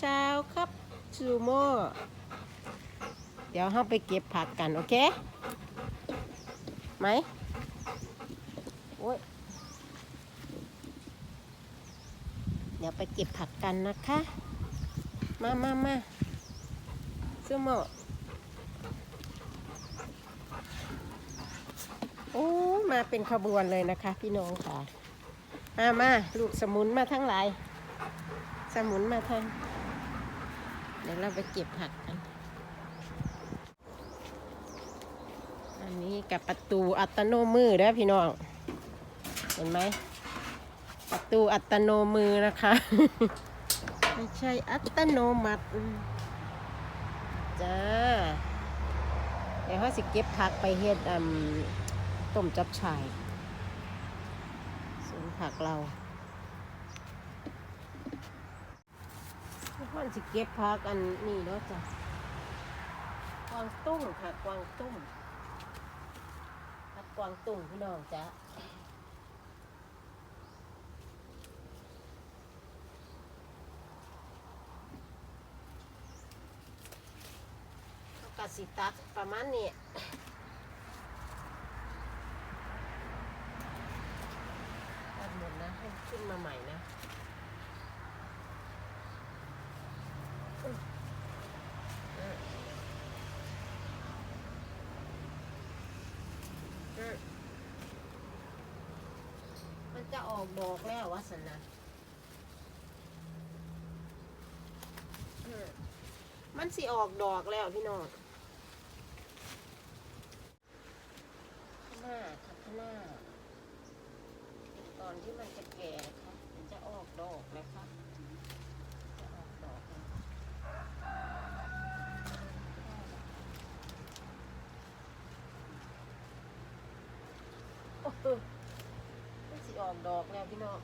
เช้าครับซูโม่เดี๋ยวเราไปเก็บผักกัน โอเค ไหมโอ้ยเดี๋ยวไปเก็บผักกันนะคะ มามามาซูโม่โอ้มาเป็นขบวนเลยนะคะ พี่น้องค่ะมามาลูกสมุนมาทั้งหลาย สมุนมาทาง เดี๋ยวเราไปเก็บผักกัน อันนี้กับประตูอัตโนมือเด้อพี่น้อง เห็นไหม ประตูอัตโนมือนะคะ ไม่ใช่อัตโนมัติจ้า เดี๋ยวเขาสิเก็บผักไปเฮ็ดอืมต้มจับฉ่ายสวนผักเรา พ่อนสิเก็บพักอันนี้เนาะจ้ะกวางตุ้งค่ะกวางตุ้งพักกวางตุ้งพี่น้องจ้ะกสิตัดประมาณนี้ตัดหมดนะ ให้ขึ้นมาใหม่นะ มัน จะออกดอกแล้ววะสนะมันสิออกดอกแล้วพี่น้องหน้าครับหน้าตอนที่มันจะแก่ครับมันจะออกดอกเลยครับจะออกดอกโอ้โห ออกดอกแล้วพี่น้อง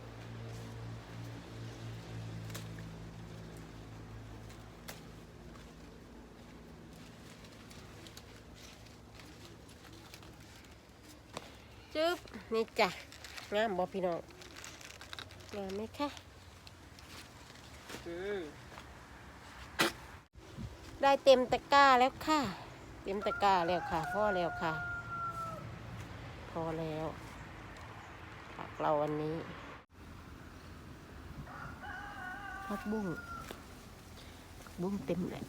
จึ๊บนี่จ้ะงามบอพี่น้องงามไหมคะอืมได้เต็มตะกร้าแล้วค่ะ เต็มตะกร้าแล้วค่ะพอแล้วค่ะ พอแล้วผัก เราวันนี้ผักบุ้งบุ้งเต็มเลย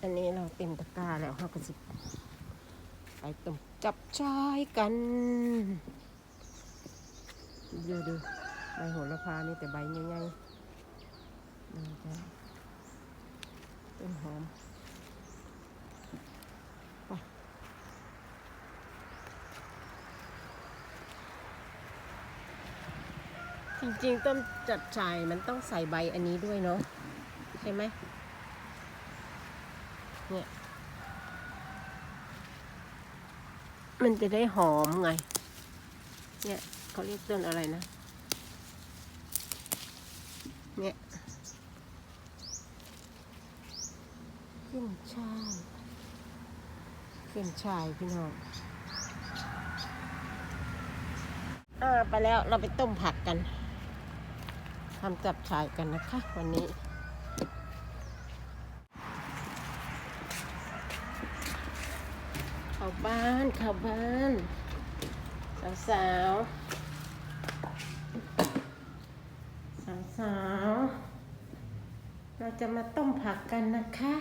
อันนี้เราเต็มตะกร้าแล้วเราก็สิไปต้มจับชายกันเดี๋ยวดูใบโหระพานี่แต่ใบใหญ่ๆต้นหอมไปจ ริงๆต้มจับชายมันต้องใส่ใบอันนี้ด้วยเนาะใช่ไหมเนี่ยมันจะได้หอมไง เนี่ยเขาเรียกต้นอะไรนะ เนี่ยขึ้นช่ายขึ้นช่ายพี่น้องอ่าไปแล้วเราไปต้มผักกัน ทำจับฉ่ายกันนะคะ วันนี้ เข้าบ้านเข้าบ้าน สาวสาวสาวสาวๆเราจะมาต้มผักกันนะคะ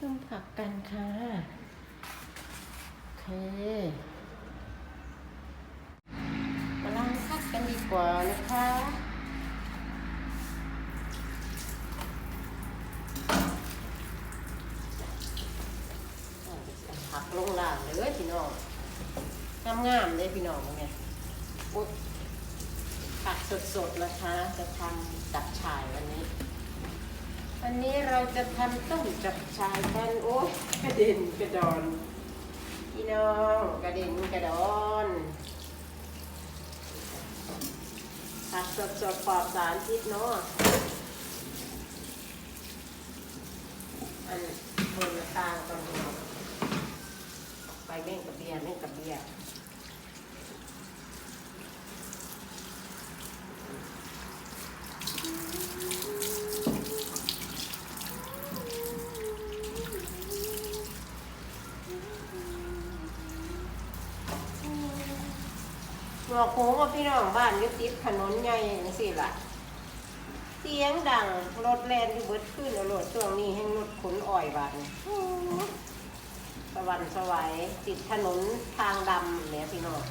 ต้มผักกันค่ะ โอเค มาล้างผักกันดีกว่านะคะผักลงล่างเลยพี่น้องงามงามๆเลยพี่น้องไงอุ๊ยผักสดๆนะคะ จะทำจับฉ่ายวันนี้ วันนี้เราจะทำต้มจับฉ่ายกันโอ้ยกระเด็นกระดอนพี่น้องกระเด็นกระดอน ผัดสดๆปลอดสารพิษเนาะอันบนตางตอนนี้ไปแม่งกับเบียร์แม่งกับเบีย วโค้งว่าพี่น้องบ้านอยุติดถนนใหญ่จังซี่ล่ะ เสียงดังรถแลนอยู่เบิดขึ้นรถช่วงนี้ให้รถขนอ้อยบาดนี่สวรรค์สวัยติดถนนทางดำเนี่ยพี่น้อง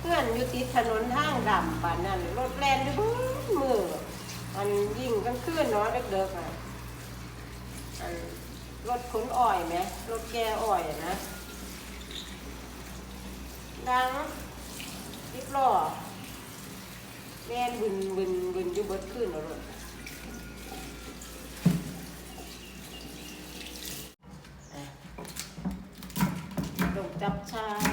เพื่อนอยู่ติดถนนทางดำบาดนั้นรถแลนอยู่เบิดมืออันยิ่งกลางคืนเนาะเด็กๆอะอันรถขนอ้อยไหมรถแกอ้อยนะดัง ติดล้อแม่นบึนบึนบึนอยู่เบิดขึ้นแล้วลูกอะลงจับชาย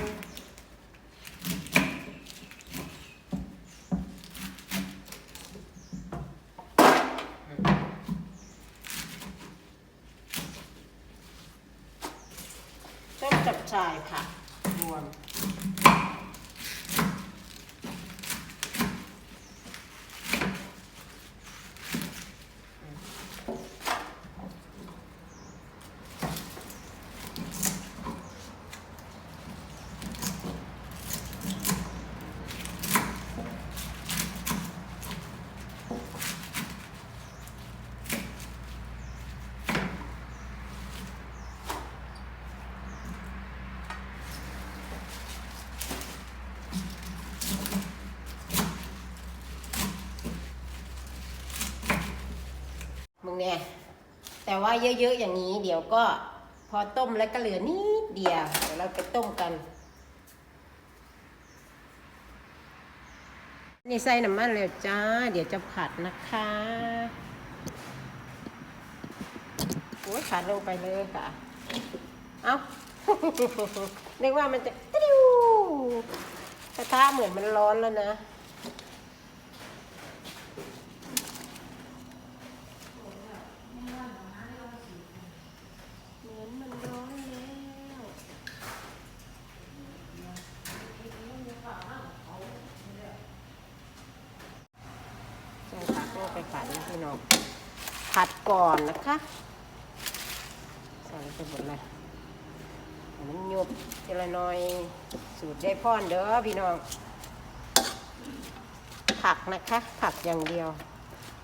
ต้มจับชายค่ะรวม เนี่ย แต่ว่าเยอะๆอย่างนี้เดี๋ยวก็พอต้มแล้วก็เหลือนิดเดียวเดี๋ยวเราไปต้มกันนี่ใส่น้ำมันเลยจ้า เดี๋ยวจะผัดนะคะโอ้ยผัดลงไปเลยค่ะ เอานึกว่ามันจะติ้วกระทะเหมือนมันร้อนแล้วนะ เหมือนมันร้อนแล้วใส่ผักลงไปผัด นะพี่น้องผัดก่อนนะคะใส่ไปหมดเลยมันยุบทีละน้อยสูตรได้พ่อนเด้อพี่น้อง ผักนะคะ ผักอย่างเดียว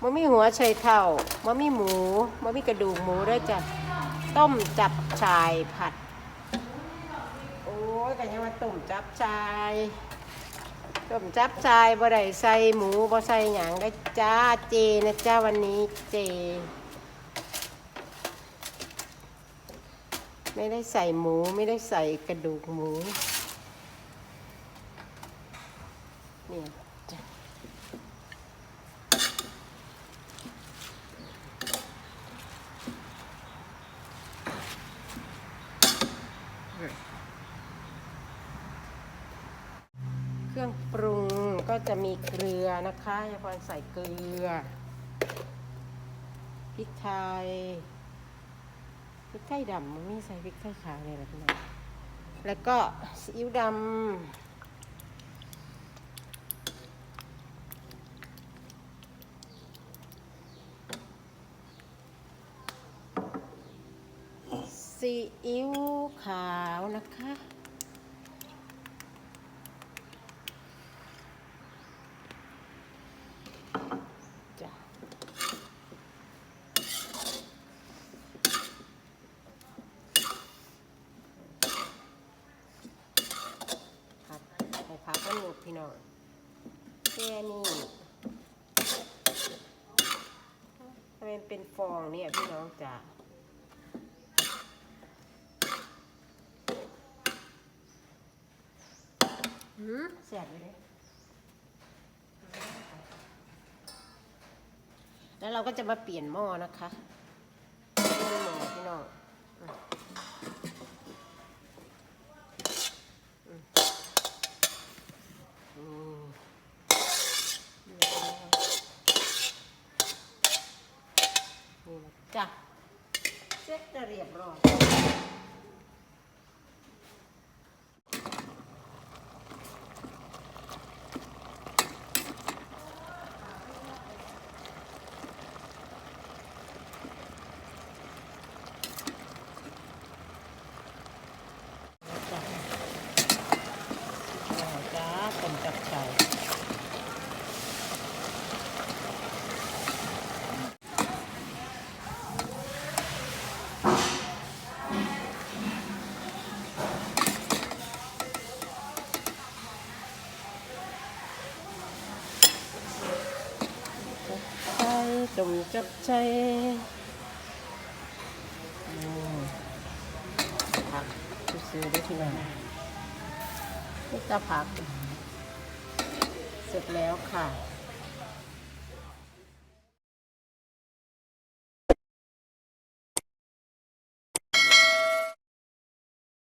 มะมีหัวไชเท่ามะมีหมูมะมีกระดูกหมูด้วยจ้ะต้มจับชายผัด โอ้ยกันยังว่าต้มจับชาย ต้มจับทรายบ่ได้ใส่หมูบ่ใส่หยังก็จ้าเจนะจ้าวันนี้เจ ไม่ได้ใส่หมูไม่ได้ใส่กระดูกหมูเนี่ยจ้ะเครื่องปรุงก็จะมีเกลือ นะคะยายพรใส่เกลือพริกไทยพริกไทยดำมันไม่ใส่พริกไทยขาวเลยนะพี่น้องแล้วก็ซีอิ๊วดำซีอิ๊วขาวนะคะ จ้ะ ผัดให้ผักมันหยุบ พี่น้องแค่นี้ทำไมมันเป็นฟองเนี่ยพี่น้องจ๋าหืมแสบเลยแล้วเราก็จะมาเปลี่ยนหม้อนะคะเปลี่ยนหม้อพี่น้อง อืมนี่นะจ้ะเซ็ตจะเรียบร้อยจ้ะจ้า กับ ใจอืมผักซื้อๆได้ที่ไหนนี่ตาผัก เสร็จแล้วค่ะ